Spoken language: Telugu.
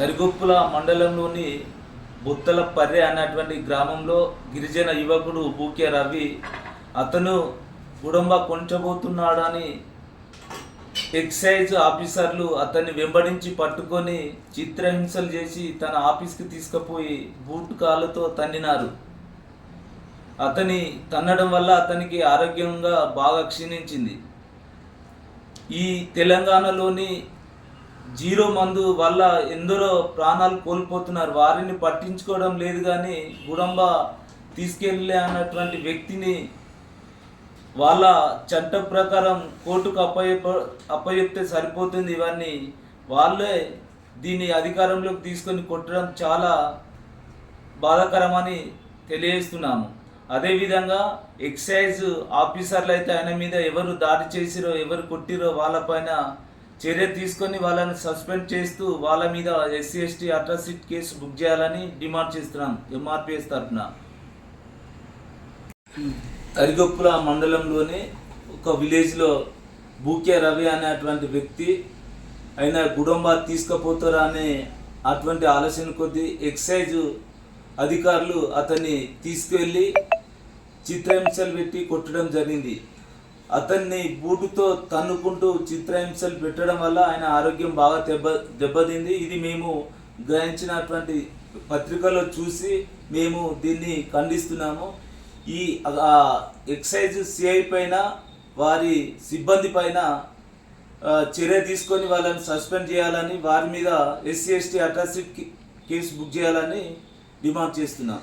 మండలంలోని బుత్తల పర్రె అనేటువంటి గ్రామంలో గిరిజన యువకుడు బూకే రవి అతను కుటుంబ కొంచబోతున్నాడని ఎక్సైజ్ ఆఫీసర్లు అతన్ని వెంబడించి పట్టుకొని చిత్రహింసలు చేసి తన ఆఫీస్కి తీసుకుపోయి బూట్ కాళ్ళతో తన్నినారు. అతని తన్నడం వల్ల అతనికి ఆరోగ్యంగా బాగా క్షీణించింది. ఈ తెలంగాణలోని జీరో మందు వల్ల ఎందరో ప్రాణాలు కోల్పోతున్నారు. వారిని పట్టించుకోవడం లేదు కానీ గుడంబ తీసుకెళ్ళే అన్నటువంటి వ్యక్తిని వాళ్ళ చట్ట ప్రకారం కోర్టుకు అప్పయప అప్పచెప్తే సరిపోతుంది. ఇవన్నీ వాళ్ళే దీన్ని అధికారంలోకి తీసుకొని కొట్టడం చాలా బాధాకరమని తెలియజేస్తున్నాము. అదేవిధంగా ఎక్సైజ్ ఆఫీసర్లు అయితే ఆయన మీద ఎవరు దాడి చేసిరో ఎవరు కొట్టిరో వాళ్ళపైన చర్య తీసుకొని వాళ్ళని సస్పెండ్ చేస్తూ వాళ్ళ మీద SC ST atrocity case book చేయాలని డిమాండ్ చేస్తున్నాం ఎంఆర్పిఎస్ తరఫున. తరిగొప్పుల మండలంలోని ఒక విలేజ్లో బూకే రవి అనేటువంటి వ్యక్తి ఆయన గుడంబా తీసుకుపోతారా అనే అటువంటి ఆలోచన కొద్దీ ఎక్సైజ్ అధికారులు అతన్ని తీసుకువెళ్ళి చిత్రహింసలు పెట్టి కొట్టడం జరిగింది. అతన్ని బూటుతో తన్నుకుంటూ చిత్రహింసలు పెట్టడం వల్ల ఆయన ఆరోగ్యం బాగా దెబ్బ దెబ్బతింది. ఇది మేము గ్రహించినటువంటి పత్రికలో చూసి మేము దీన్ని ఖండిస్తున్నాము. ఈ ఎక్సైజ్ సిఐ పైన వారి సిబ్బంది పైన చర్య తీసుకొని వాళ్ళని సస్పెండ్ చేయాలని వారి మీద SC ST atrocity case book చేయాలని డిమాండ్ చేస్తున్నాం.